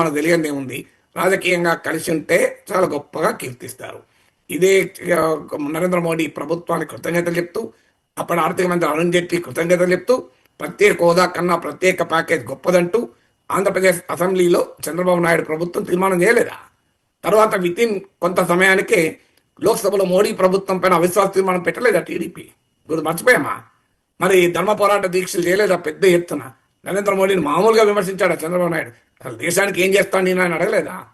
మనకు తెలియదే ఉంది రాజకీయంగా కలిసి ఉంటే చాలా గొప్పగా కీర్తిస్తారు. ఇదే నరేంద్ర మోడీ ప్రభుత్వానికి కృతజ్ఞతలు చెప్తూ అప్పటి ఆర్థిక మంత్రి అరుణ్ జైట్లీ కృతజ్ఞతలు చెప్తూ ప్రత్యేక హోదా కన్నా ప్రత్యేక ప్యాకేజ్ గొప్పదంటూ ఆంధ్రప్రదేశ్ అసెంబ్లీలో చంద్రబాబు నాయుడు ప్రభుత్వం తీర్మానం చేయలేదా? తర్వాత విత్ ఇన్ కొంత సమయానికే లోక్సభలో మోడీ ప్రభుత్వం పైన అవిశ్వాస తీర్మానం పెట్టలేదా టీడీపీ? ఇప్పుడు మర్చిపోయామా? మరి ధర్మ పోరాట దీక్షలు చేయలేదా పెద్ద ఎత్తున? నరేంద్ర మోడీని మామూలుగా విమర్శించాడా చంద్రబాబు నాయుడు? అసలు దేశానికి ఏం చేస్తాను నేను ఆయన అడగలేదా?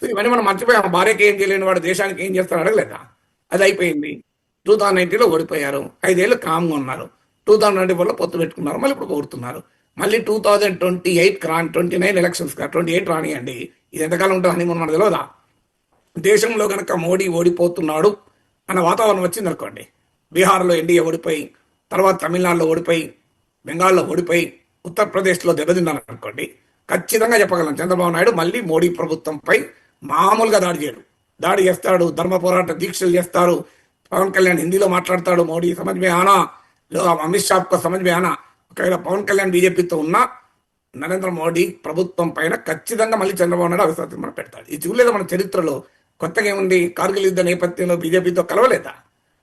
సో ఇవన్నీ మనం మర్చిపోయాం. భార్యకి ఏం చేయలేని వాడు దేశానికి ఏం చేస్తాను అడగలేదా? అది అయిపోయింది. టూ థౌజండ్ నైన్టీన్లో ఓడిపోయారు. ఐదేళ్ళు కామ్గా ఉన్నారు. టూ థౌజండ్ ట్వంటీ ఫోర్లో పొత్తు పెట్టుకున్నారు. మళ్ళీ ఇప్పుడు కోరుతున్నారు. మళ్ళీ టూ థౌజండ్ ట్వంటీ ఎయిట్ రాన్ twenty nine elections twenty eight రానియండి. ఇది ఎంతకాలం ఉంటుంది అని మనకు తెలియదా దేశంలో కనుక మోడీ ఓడిపోతున్నాడు అన్న వాతావరణం వచ్చింది అనుకోండి. బీహార్లో ఎన్డీఏ ఓడిపోయి తర్వాత తమిళనాడులో ఓడిపోయి బెంగాల్లో ఓడిపోయి ఉత్తరప్రదేశ్లో దెబ్బతిన్నాను అనుకోండి ఖచ్చితంగా చెప్పగలం. చంద్రబాబు నాయుడు మళ్ళీ మోడీ ప్రభుత్వంపై మామూలుగా దాడి చేయడు. దాడి చేస్తాడు ధర్మ పోరాట దీక్షలు చేస్తారు. పవన్ కళ్యాణ్ హిందీలో మాట్లాడతాడు మోడీ సమజ్ మే ఆనా లో అమిత్ షా కో సమజ్ మే ఆనా. ఒకవేళ పవన్ కళ్యాణ్ బీజేపీతో ఉన్నా నరేంద్ర మోడీ ప్రభుత్వం పైన ఖచ్చితంగా మళ్ళీ చంద్రబాబు నాయుడు అవిశ్వాసం మనం పెడతాడు. ఇది చూడలేదు మన చరిత్రలో? కొత్తగా ఏముంది? కార్గిల్ యుద్ధ నేపథ్యంలో బీజేపీతో కలవలేదా?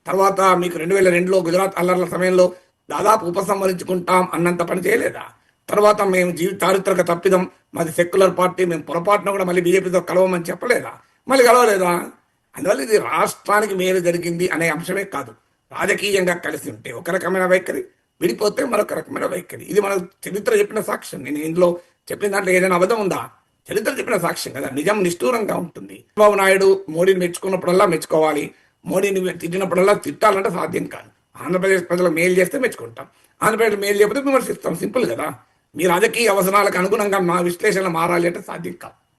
తర్వాత మీకు రెండు వేల రెండులో గుజరాత్ అల్లర్ల సమయంలో దాదాపు ఉపసంహరించుకుంటాం అన్నంత పని చేయలేదా? తర్వాత మేము జీవి చారిత్రక తప్పిదం మాది సెక్యులర్ పార్టీ మేము పొరపాటున కూడా మళ్ళీ బీజేపీతో కలవమని చెప్పలేదా? మళ్ళీ కలవలేదా? అందువల్ల ఇది రాష్ట్రానికి మేలు జరిగింది అనే అంశమే కాదు. రాజకీయంగా కలిసి ఉంటే ఒక రకమైన వైఖరి విడిపోతే మరొక రకమైన వైఖరి. ఇది మన చరిత్ర చెప్పిన సాక్ష్యం. నేను ఇందులో చెప్పిన దాంట్లో ఏదైనా అబద్ధం ఉందా? చరిత్ర చెప్పిన సాక్ష్యం కదా. నిజం నిష్ఠూరంగా ఉంటుంది. చంద్రబాబు నాయుడు మోడీని మెచ్చుకున్నప్పుడల్లా మెచ్చుకోవాలి. మోడీని తిట్టినప్పుడల్లా తిట్టాలంటే సాధ్యం కాదు. ఆంధ్రప్రదేశ్ ప్రజలకు మేలు చేస్తే మెచ్చుకుంటాం. ఆంధ్రప్రదేశ్ మేలు చేయకపోతే విమర్శిస్తాం. సింపుల్ కదా. మీ రాజకీయ అవసరాలకు అనుగుణంగా మా విశ్లేషణ మారాలి అంటే సాధ్యం కాదు.